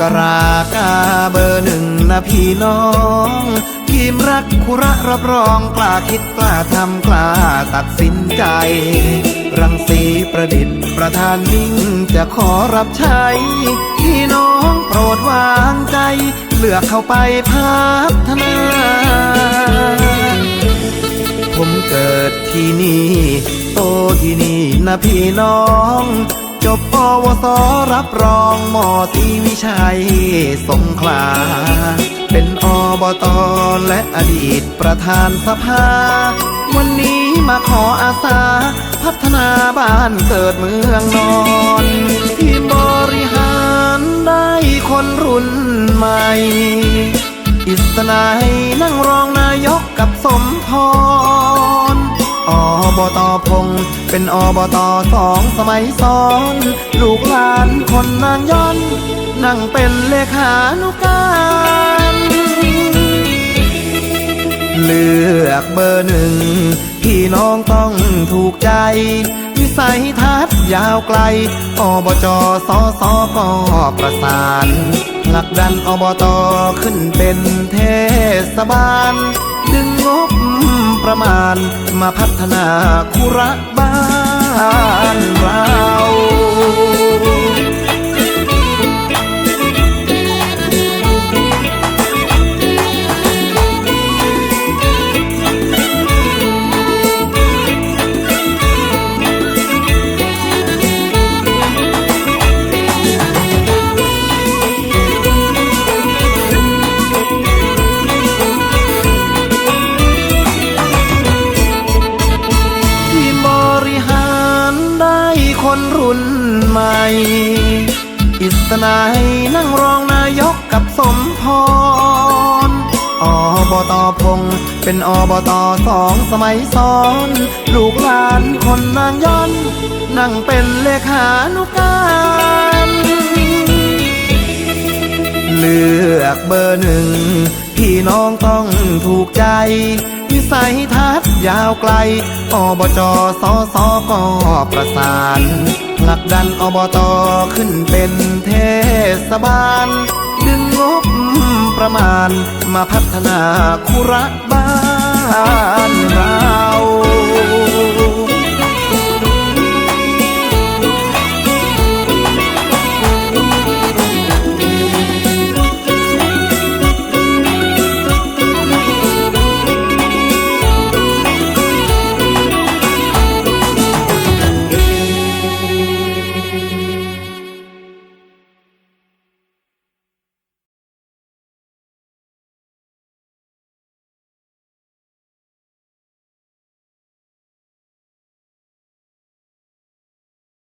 กรากาเบอร์หนึ่งนะพี่น้องทีมรักคุระรับรองกล้าคิดกล้าทำกล้าตัดสินใจ รังสีประดิษฐ์ประธานนิ่งจะขอรับใช้ พี่น้องโปรดวางใจ เลือกเข้าไปพัฒนา ผมเกิดที่นี่ โตที่นี่นะพี่น้อง จบปวสรับรองมอตีวิชัยสงขลา เป็นอบตและอดีตประธานสภา วันนี้มาขออาสา พัฒนาบ้านเกิดเมืองนอนที่บริหารได้คนรุ่นใหม่ อิสนายนั่งรองนายกกับสมพร ตพง เป็นอบตสองสมัยซ้อน ลูกหลานคนนางย้อน นั่งเป็นเลขานุการเลือกเบอร์หนึ่งพี่น้องต้องถูกใจ วิสัยทัศน์ยาวไกล อบจสสก็ประสานผลักดันอบตขึ้นเป็นเทศบาล ดึงงบ ประมาณมาพัฒนาคุระบ้านเรา อิสนายนั่งรองนายกกับสมพรอบตพงษ์เป็นอบตสองสมัยซ้อน ลูกหลานคนนางย้อน นั่งเป็นเลขานุการเลือกเบอร์หนึ่ง พี่น้องต้องถูกใจ วิสัยทัศน์ยาวไกล อบจสสก็ประสาน ผลักดันอบตขึ้นเป็นเทศบาล ดึงงบประมาณมาพัฒนาคุระบ้านเรา